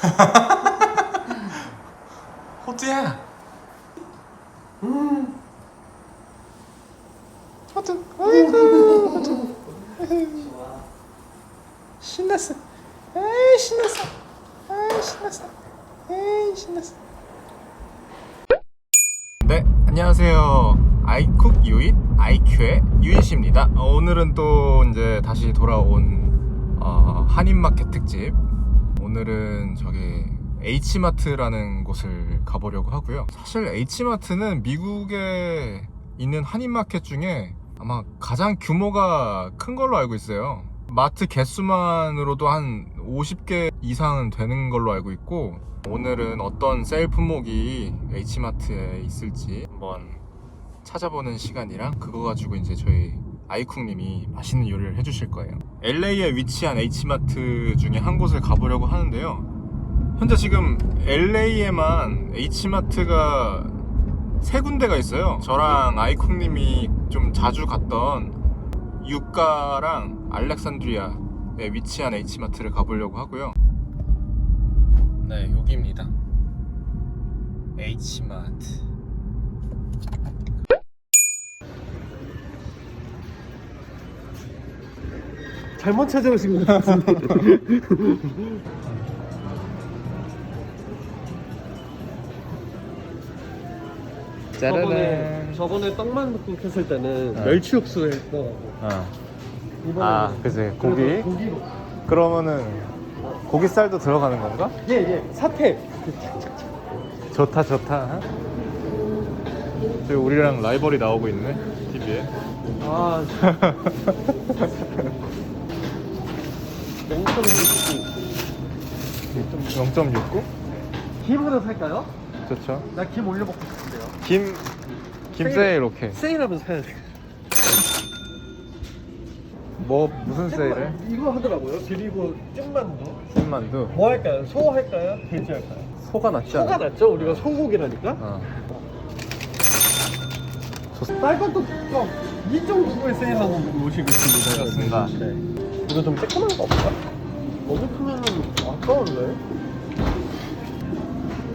호두야. 음. 호두. 아이고 호두. 신났어. 에이 신났어. 에이 신났어. 에이 신났어. 네, 안녕하세요. 아이쿡 유잇 아이큐의 유잇입니다. 어, 오늘은 또 이제 다시 돌아온 어, 한인마켓 특집. 오늘은 저기 H마트라는 곳을 가보려고 하고요. 사실 H마트는 미국에 있는 한인마켓 중에 아마 가장 규모가 큰 걸로 알고 있어요. 마트 개수만으로도 한 50개 이상은 되는 걸로 알고 있고 오늘은 어떤 세일 품목이 H마트에 있을지 한번 찾아보는 시간이랑 그거 가지고 이제 저희 아이쿡님이 맛있는 요리를 해주실 거예요. LA에 위치한 H마트 중에 한 곳을 가보려고 하는데요. 현재 지금 LA에만 H마트가 세 군데가 있어요. 저랑 아이쿡님이 좀 자주 갔던 유가랑 알렉산드리아에 위치한 H마트를 가보려고 하고요. 네, 여기입니다. H마트. 잘못 찾아오신 것 같은데. 저번에 저번에 떡만둣국 했을 때는 어. 멸치 육수 했더라고. 어. 이번에 아, 그치. 고기. 고기로. 그러면은 고기살도 들어가는 건가? 예, 예. 사태. 좋다, 좋다. 저기 우리랑 라이벌이 나오고 있네. TV에. 아. 0.69. 0.69? 김으로 살까요? 좋죠. 나 김 올려 먹고 싶은데요. 김, 김세일 오케이. 세일하면 사야 돼. 뭐, 무슨 세일해? 이거 하더라고요. 그리고 찜만두. 찐만두. 뭐 할까요? 소 할까요? 돼지 할까요? 소가 낫지 소가 않아? 낫죠? 우리가 소고기라니까. 어. 빨간 또 2.9에 세일하는 오시고 있습니다. 그렇습니다. 네. 이거 좀 새까만 거 없나? 너무 크면은 아까운데?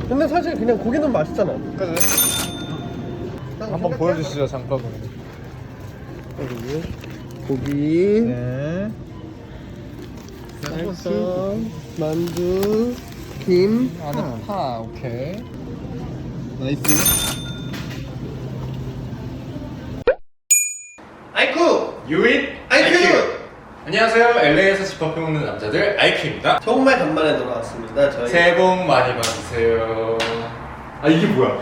근데 사실 그냥 고기는 맛있잖아. 그래. 한번 보여주시죠, 장바구니. 여기 고기, 네. 쌀국, 만두, 김, 안에 파, 오케이. 나이스. 아이쿠! 유잇 아이큐! 안녕하세요. LA에서 집합해 먹는 남자들 아이큐입니다. 정말 간만에 돌아왔습니다. 저희 새해 복 많이 받으세요. 아 이게 뭐야?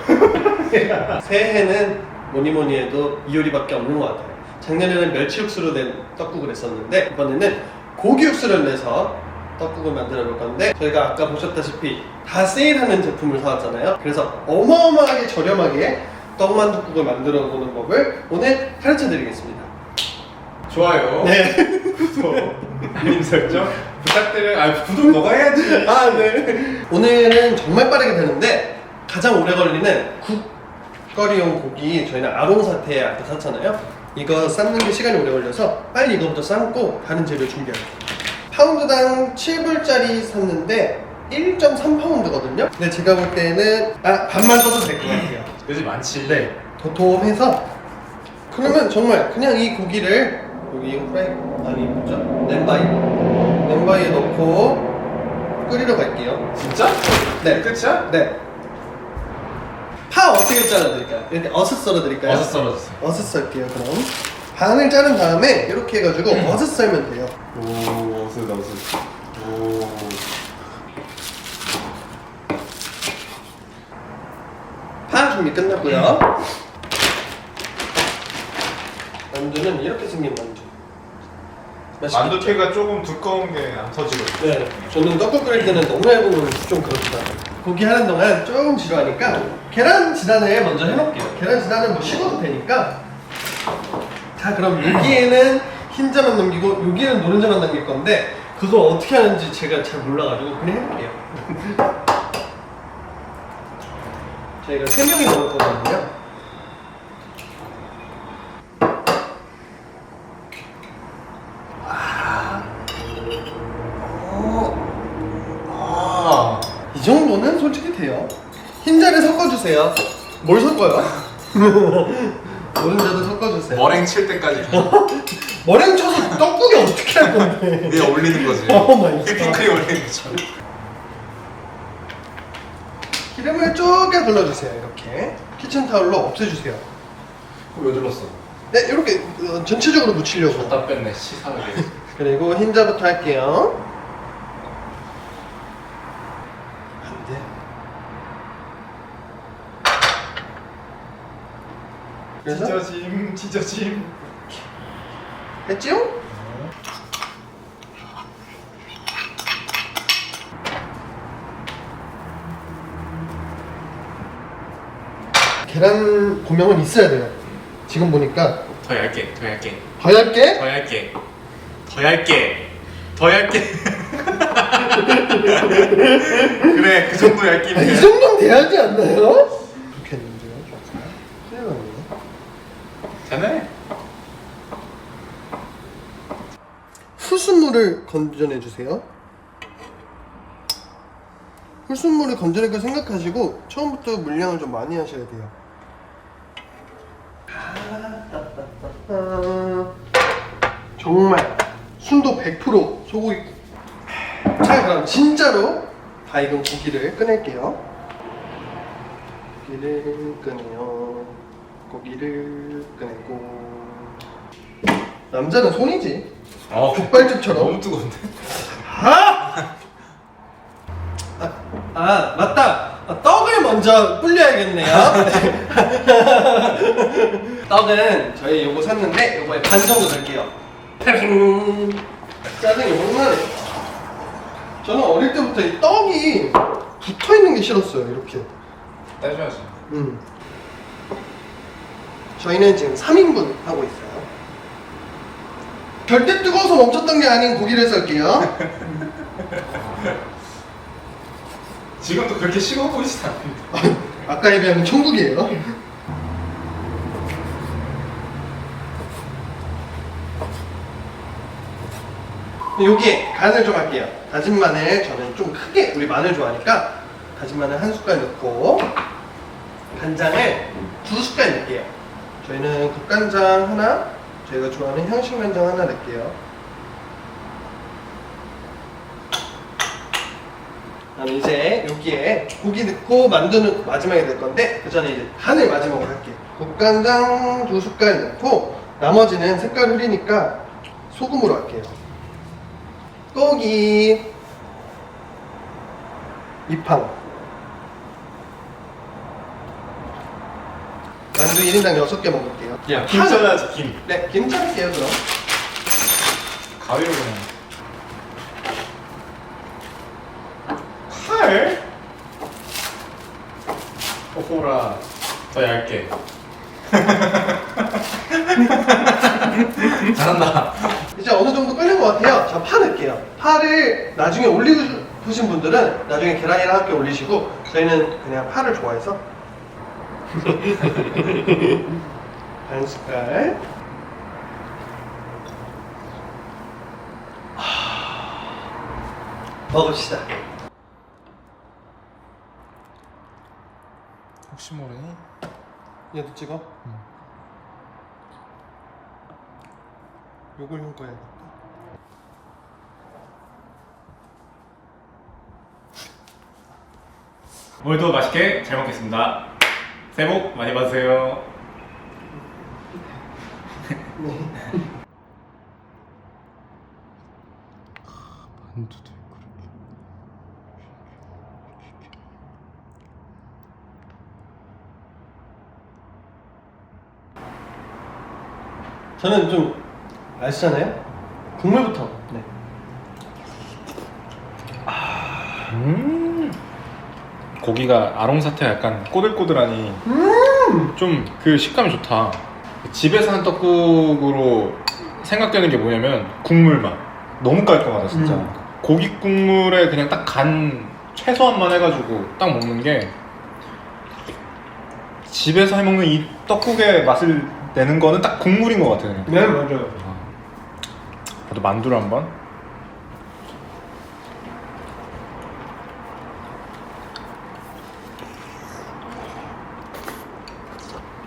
새해는 뭐니 뭐니 해도 이효리밖에 없는 것 같아요. 작년에는 멸치 육수로 된 떡국을 했었는데 이번에는 고기 육수를 내서 떡국을 만들어 볼 건데 저희가 아까 보셨다시피 다 세일하는 제품을 사왔잖아요. 그래서 어마어마하게 저렴하게 떡만둣국을 만들어 보는 법을 오늘 가르쳐 드리겠습니다. 좋아요. 네. 구독, 알림 설정 부탁드려요. 아 구독 너가 해야지. 아, 네. 오늘은 정말 빠르게 되는데 가장 오래 걸리는 국거리용 고기 저희는 아롱사태 아까 샀잖아요. 이거 삶는 게 시간이 오래 걸려서 빨리 이거부터 삶고 다른 재료 준비할게요. 파운드당 7불짜리 샀는데 1.3파운드거든요. 근데 제가 볼 때는 아 반만 써도 될 것 같아요. 요즘 많지. 네, 도톰해서 그러면 정말 그냥 이 고기를 여기 프라이 아니 뭐죠? 냄바이 냄바이에 넣고 끓이러 갈게요. 진짜? 네. 끝이야? 네. 파 어떻게 잘라드릴까요? 이렇게 어슷 썰어드릴까요? 어서 썰어주세요. 어슷 썰게요 그럼 반을 자른 다음에 이렇게 해가지고 어슷 썰면 돼요. 오 어서. 오. 파 준비 끝났고요. 만두는 이렇게 생긴 만두. 만두피가 조금 두꺼운 게 안 터지거든. 네, 저는 떡국 끓일 때는 너무 얇으면 좀 그렇다. 고기 하는 동안 조금 지루하니까 계란 지단을 먼저 해놓을게요. 계란 지단은 뭐 식어도 되니까. 자, 그럼 여기에는 흰자만 남기고 여기는 노른자만 남길 건데 그거 어떻게 하는지 제가 잘 몰라가지고 그냥 해볼게요. 저희가 세 명이 먹을 거거든요. 아. 정도는 솔직히 돼요. 흰자를 섞어주세요. 뭘 섞어요? 노른자도 섞어주세요. 머랭 칠 때까지 머랭 쳐서 떡국이 어떻게 할 건데? 위에 올리는 거지. 오 마이 갓. 휘핑크림 올리는 거죠. 기름을 쪼개 둘러주세요. 이렇게 키친타올로 없애주세요. 왜 눌렀어? 네, 이렇게 어, 전체적으로 묻히려고. 다 뺐네 시사하게. 그리고 흰자부터 할게요. 그래서 찢어짐 찢어짐. 했지요? 계란 고명은 있어야 돼요. 지금 보니까 더 얇게 더 얇게 더 얇게 더 얇게 더 얇게 더 얇게. 그래 그 정도 아, 얇기면 이 정도는 돼야지 않나요? 큰일 났네. 되네. 풀순물을 건져내 주세요. 풀순물을 건져낼 걸 생각하시고 처음부터 물량을 좀 많이 하셔야 돼요. 아, 정말 순도 100% 소고기. 자 그럼 진짜로 다 익은 고기를 꺼낼게요. 고기를 꺼내요. 고기를 꺼내고 남자는 손이지. 어 족발집처럼. 너무 뜨거운데. 아! 아, 아 맞다. 아, 떡을 먼저 불려야겠네요. 떡은 저희 요거 샀는데 요거에 반 정도 넣을게요. 짜증이 hor나네 저는 어릴 때부터 이 떡이 붙어 있는 게 싫었어요. 이렇게. 떼줘야지. 음. 저희는 지금 3인분 하고 있어요. 절대 뜨거워서 멈췄던 게 아닌 고기를 썰게요. 지금도 그렇게 식어 보이진 않는데. 아까에 비하면 천국이에요. 여기에 간을 좀 할게요. 다진 마늘 저는 좀 크게 우리 마늘 좋아하니까 다진 마늘 한 숟갈 넣고 간장을 두 숟갈 넣을게요. 저희는 국간장 하나, 저희가 좋아하는 향신간장 하나 넣을게요. 그다음 이제 여기에 고기 넣고 만두는 마지막에 넣을 건데 그 전에 이제 간을 마지막으로 할게요. 국간장 두 숟갈 넣고 나머지는 색깔 흐리니까 소금으로 할게요. 고기 이팡 만두 1인당 6개 먹을게요. 야, 김 잘라야지, 김. 네, 김 자를게요 그럼. 가위로 그냥. 칼? 오호라. 더 얇게. 잘한다. 이제 어느 정도 끓는 것 같아요. 자, 파 넣을게요. 파를 나중에 올리고 싶으신 분들은 나중에 계란이랑 함께 올리시고 저희는 그냥 파를 좋아해서 반 숟갈 하... 먹읍시다. 혹시 모르니? 얘도 찍어. 요걸 흉꺼야겠다. 오늘도 맛있게 잘 먹겠습니다. 새해 복 많이 받으세요. 만두도. 저는 좀 아시잖아요? 국물부터. 네. 음. 고기가 아롱사태 약간 꼬들꼬들하니 좀 그 식감이 좋다. 집에서 한 떡국으로 생각되는 게 뭐냐면 국물 맛. 너무 깔끔하다 진짜. 음. 고기 국물에 그냥 딱 간 최소한만 해가지고 딱 먹는 게 집에서 해먹는 이 떡국의 맛을 내는 거는 딱 국물인 것 같아 그냥. 네, 맞아요. 저도 만두를 한번.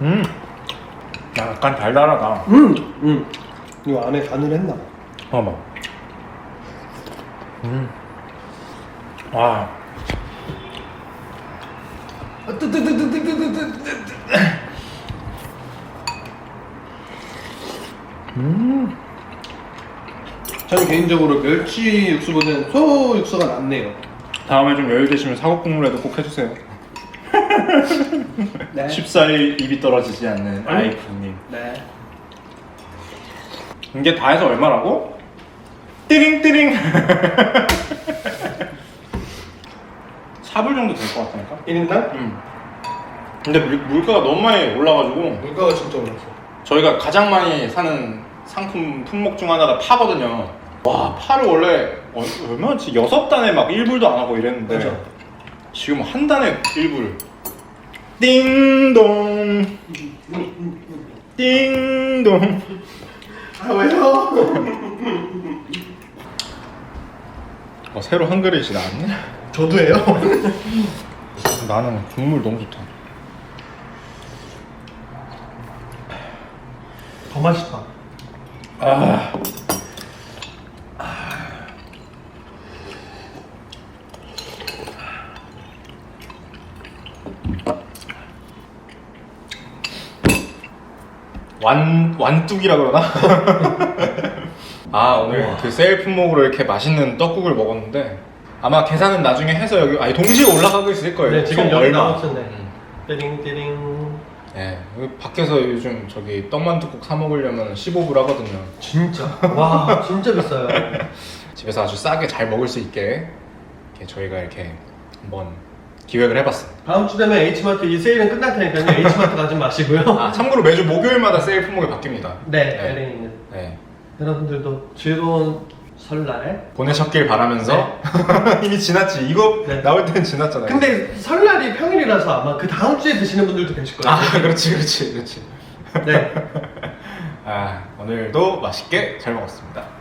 음. 약간 달달하다. 음, 음. 이거 안에 간을 했나 봐. 어머. 음. 와. 음. 저는 개인적으로 멸치 육수보다는 소 육수가 낫네요. 다음에 좀 여유 되시면 사골 국물에도 꼭 해주세요. 네. 쉽사리 입이 떨어지지 않는 아이쿠님. 네. 이게 다 해서 얼마라고? 띠링띠링. 사불 정도 될 것 같다니까. 1인당? 음. 근데 물, 물가가 너무 많이 올라가지고 물가가 진짜 올랐어. 저희가 가장 많이 사는 상품 품목 중 하나가 파거든요. 와 파를 원래 어, 얼마였지? 여섯 단에 막 1불도 안 하고 이랬는데 그죠. 지금 한 단에 1불. 띵동 띵동 아 왜요? 어, 새로 한 그릇이 나왔네? 저도예요. 나는 국물 너무 좋다. 더 맛있다. 아. 완 완뚝이라 그러나? 아 오늘 그 세일 품목으로 이렇게 맛있는 떡국을 먹었는데 아마 계산은 나중에 해서 여기 아니 동시에 올라가고 있을 거예요. 네, 지금 총 여기? 나왔었네. 음. 띠링 띠링. 예, 여기 밖에서 요즘 저기 떡만둣국 사 먹으려면 15불 하거든요. 진짜. 와, 진짜 비싸요. 집에서 아주 싸게 잘 먹을 수 있게 이렇게 저희가 이렇게 한번 기획을 해봤습니다. 다음 주 되면 H마트 이 세일은 끝날 테니까요. H마트 가지 마시고요. 아, 참고로 매주 목요일마다 세일 품목이 바뀝니다. 네, 네. LA는. 네. 여러분들도 즐거운 설날. 보내셨길 바라면서 이미 지났지. 이거 네. 나올 때는 지났잖아요. 근데 설날이 평일이라서 아마 그 다음 주에 드시는 분들도 계실 거예요. 아, 그렇지, 그렇지, 그렇지. 네. 아, 오늘도 맛있게 잘 먹었습니다.